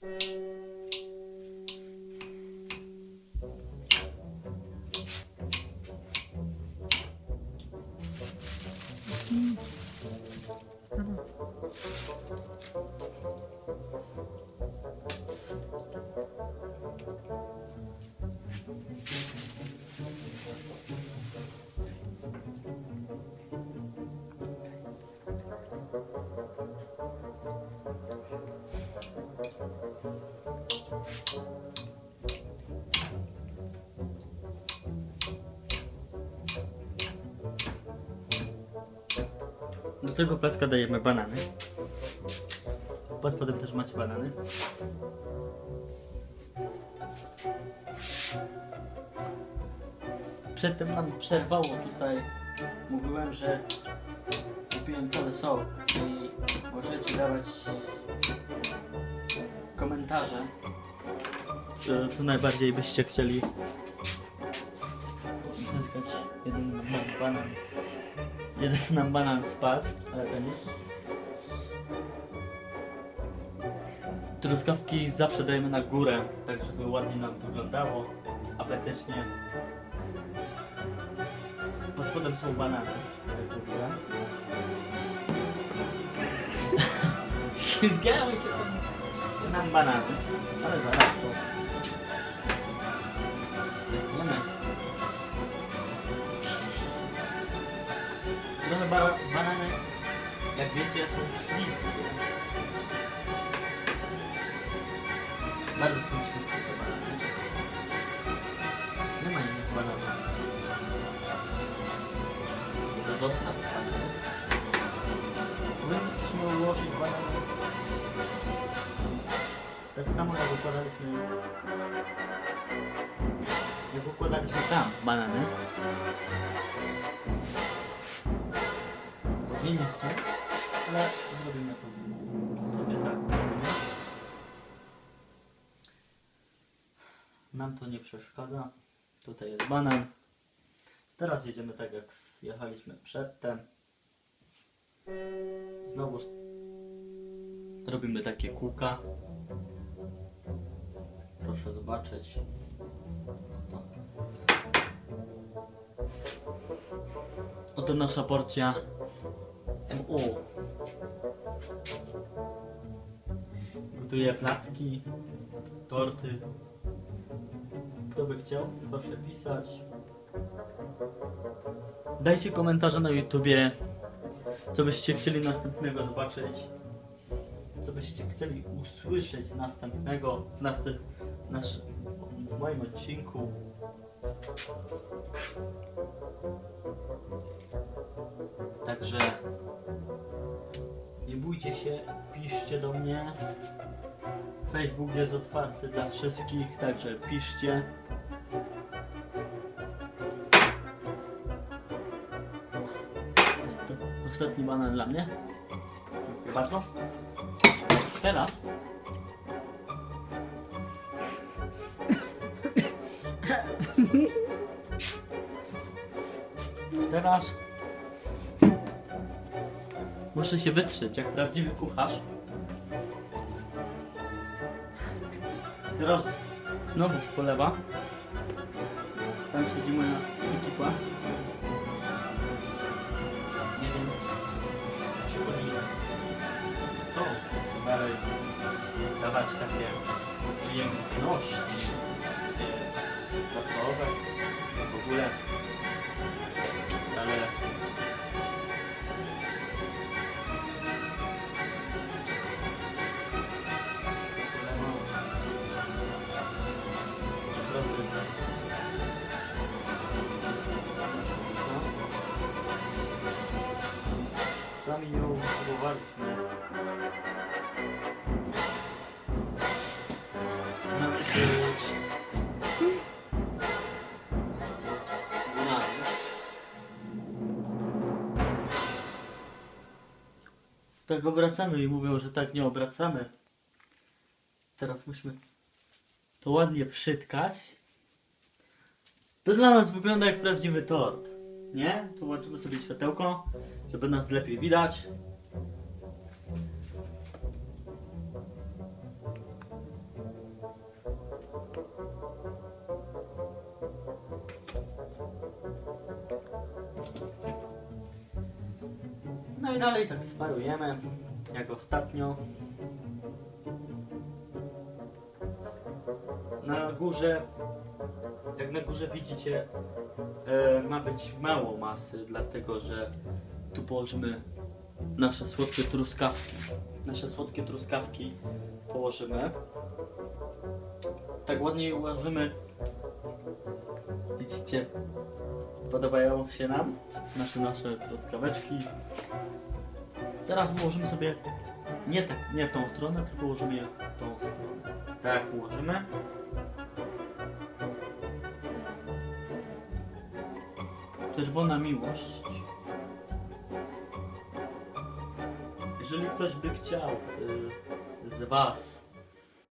Do tego placka dajemy banany. Pod spodem też macie banany. Przedtem nam przerwało tutaj. Mówiłem, że kupiłem cały sok i możecie dawać komentarze. Co, co najbardziej byście chcieli zyskać jeden banan. Jeden nam banan spadł, ale to nic. Truskawki zawsze dajemy na górę, tak żeby ładnie nam wyglądało, apetycznie. Pod spodem są banany, jak się nam banany, ale zaraz to ba banany, jak wiecie, są śliskie. Bardzo są śliskie te banany. Nie ma innych bananów. Zostaw bananów. Powinniśmy ułożyć banany. Tak samo jak układaliśmy... Jak układaliśmy tam banany. Ale zrobimy to sobie tak. Nam to nie przeszkadza. Tutaj jest banan. Teraz jedziemy tak jak jechaliśmy przedtem. Znowu robimy takie kółka. Proszę zobaczyć. Oto nasza porcja MU. Gotuję placki, torty. Kto by chciał, proszę pisać. Dajcie komentarze na YouTubie, co byście chcieli następnego zobaczyć. Co byście chcieli usłyszeć następnego w, następ, nasz, w moim odcinku. Także nie bójcie się, piszcie do mnie. Facebook jest otwarty dla wszystkich, także piszcie. Ostatni banan dla mnie. Dziękuję bardzo. Teraz Teraz muszę się wytrzeć jak prawdziwy kucharz. Teraz znowuż polewa. Tam siedzi moja ekipa. Dawać takie przyjemności e, gotowe w ogóle. Ale Tak obracamy i mówią, że tak nie obracamy. Teraz musimy to ładnie przytkać. To dla nas wygląda jak prawdziwy tort. Nie? Tu łączymy sobie światełko, żeby nas lepiej widać. I dalej tak smarujemy, jak ostatnio. Na górze, jak na górze widzicie, e, ma być mało masy, dlatego że tu położymy nasze słodkie truskawki. Nasze słodkie truskawki położymy. Tak ładnie ułożymy. Widzicie, podobają się nam nasze, nasze truskaweczki. Teraz ułożymy sobie nie tak, nie w tą stronę, tylko ułożymy je w tą stronę. Tak ułożymy. Czerwona miłość. Jeżeli ktoś by chciał y, z Was